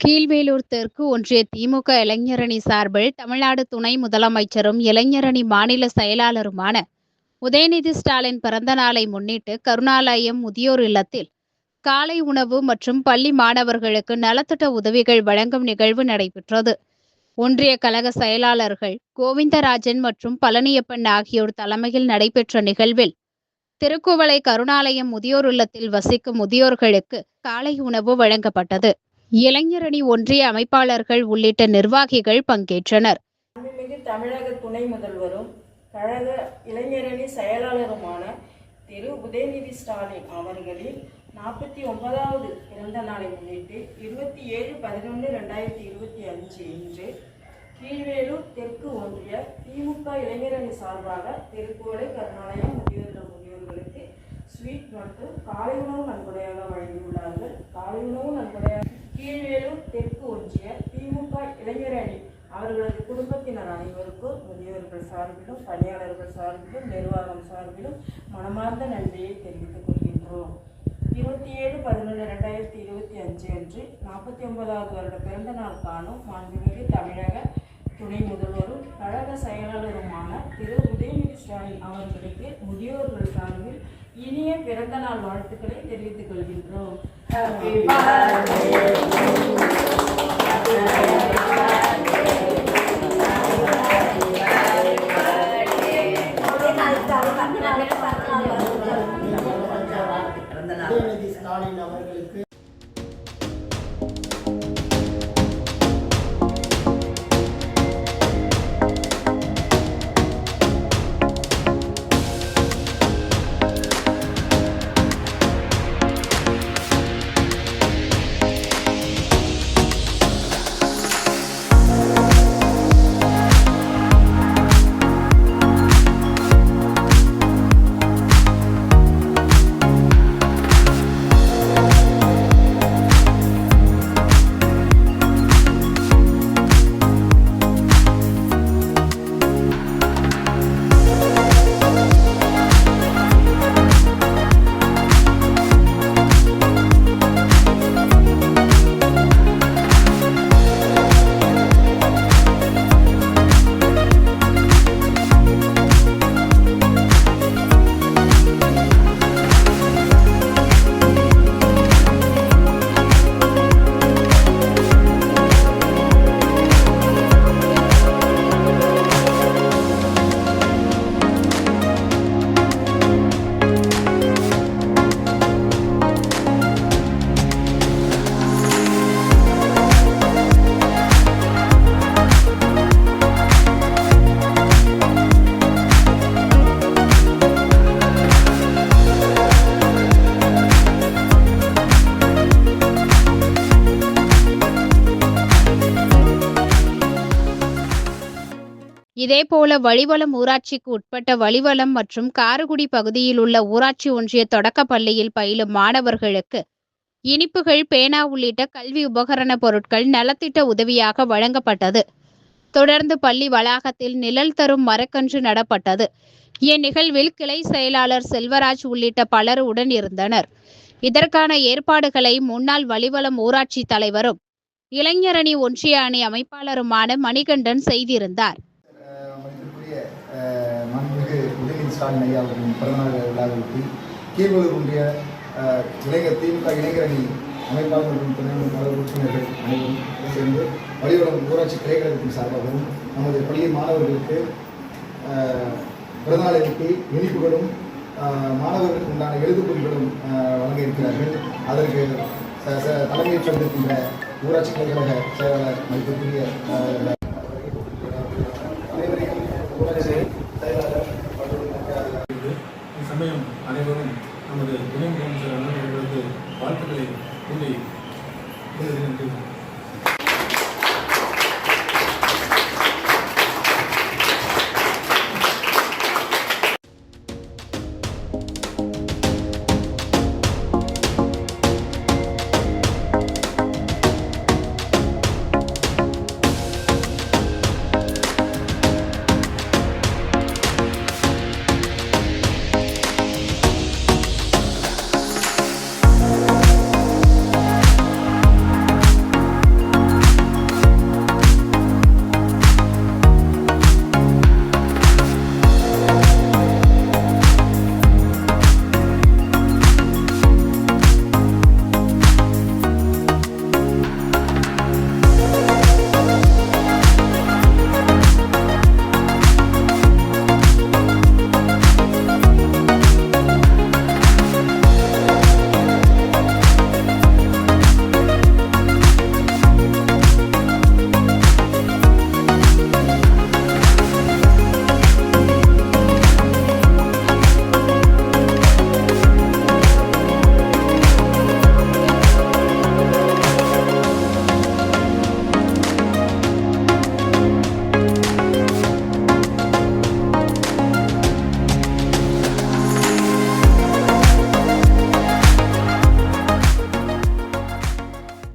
கீழ்வேலூர் தெற்கு ஒன்றிய திமுக இளைஞரணி சார்பில் தமிழ்நாடு துணை முதலமைச்சரும் இளைஞரணி மாநில செயலாளருமான உதயநிதி ஸ்டாலின் பிறந்த நாளை முன்னிட்டு கருணாலயம் முதியோர் இல்லத்தில் காலை உணவு மற்றும் பள்ளி மாணவர்களுக்கு நலத்திட்ட உதவிகள் வழங்கும் நிகழ்வு நடைபெற்றது. ஒன்றிய கழக செயலாளர்கள் கோவிந்தராஜன் மற்றும் பழனியப்பன் ஆகியோர் தலைமையில் நடைபெற்ற நிகழ்வில் திருக்குவளை கருணாலயம் முதியோர் இல்லத்தில் வசிக்கும் முதியோர்களுக்கு காலை உணவு வழங்கப்பட்டது. இளைஞரணி ஒன்றிய அமைப்பாளர்கள் உள்ளிட்ட நிர்வாகிகள் பங்கேற்றனர். தமிழக துணை முதல்வரும் கழக இளைஞரணி செயலாளருமான திரு. உதயநிதி ஸ்டாலின் அவர்களின் நாற்பத்தி ஒன்பதாவது பிறந்த நாளை முன்னிட்டு இருபத்தி ஏழு பதினொன்று ரெண்டாயிரத்தி இருபத்தி அஞ்சு இன்று கீழ்வேலூர் தெற்கு ஒன்றிய திமுக இளைஞரணி சார்பாக தெருக்கோடை கருணாலயம் முதியோர்கள் முதியோர்களுக்கு ஸ்வீட் மற்றும் காலை உணவு நன்கொடையாக வழங்கியுள்ளார்கள். காலை உணவு நன்கொடையாக கீழ்வேலூர் தெற்கு ஒன்றிய திமுக இளைஞரணி அவர்களது குடும்பத்தினர் அனைவருக்கும் முதியோர்கள் சார்பிலும் பணியாளர்கள் சார்பிலும் நிர்வாகம் சார்பிலும் மனமார்ந்த நன்றியை தெரிவித்துக் கொள்கின்றோம். இருபத்தி ஏழு பதினொன்று ரெண்டாயிரத்தி இருபத்தி அஞ்சு அன்று நாற்பத்தி ஒன்பதாவது வருட பிறந்த நாள் காணும் மாண்புமிகு தமிழக துணை முதல்வரும் கழக செயலாளருமான திரு. உதயநிதி ஸ்டாலின் அவர்களுக்கு முதியோர்கள் சார்பில் இனிய பிறந்த நாள் வாழ்த்துக்களை தெரிவித்துக் கொள்கின்றோம். உதயநிதி ஸ்டாலின் அவர்களுக்கு இதேபோல வழிவளம் ஊராட்சிக்கு உட்பட்ட வழிவளம் மற்றும் காரகுடி பகுதியில் உள்ள ஊராட்சி ஒன்றிய தொடக்கப்பள்ளியில் பயிலும் மாணவர்களுக்கு இனிப்புகள் பேனா உள்ளிட்ட கல்வி உபகரண பொருட்கள் நலத்திட்ட உதவியாக வழங்கப்பட்டது. தொடர்ந்து பள்ளி வளாகத்தில் நிழல் தரும் மரக்கன்று நடப்பட்டது. இந்நிகழ்வில் கிளை செயலாளர் செல்வராஜ் உள்ளிட்ட பலர் உடன் இருந்தனர். இதற்கான ஏற்பாடுகளை முன்னாள் வலிவலம் ஊராட்சி தலைவரும் இளைஞரணி ஒன்றிய அணி அமைப்பாளருமான மணிகண்டன் செய்திருந்தார். அஹ், மதிப்பிற்குரிய அஹ், மாண்புமிகு உதயநிதி ஸ்டாலின் ஐயா அவர்களின் பிறந்தநாள் விழாவிற்கு கீழ்வலூர் ஒன்றிய இளைஞர் திமுக இளைஞரணி அமைப்பாளர் மற்றும் துணை பல உறுப்பினர்கள் அனைவரும் சேர்ந்து வழிவடம் ஊராட்சி கிளைக்கழகத்தின் சார்பாகவும் நமது பள்ளி மாணவர்களுக்கு அஹ், பிறந்தநாளைக்கு இனிப்புகளும் மாணவர்களுக்கு உண்டான எழுதுபொறிகளும் வழங்க இருக்கிறார்கள். அதற்கு ச- ச- ஊராட்சி கிளைக்கழக செயலாளர் மதிப்பிற்குரிய அஹ், அனைவரையும் ஊராட்சி செயலாளர் மற்றும் சமயம் அனைவரும் நமது துணை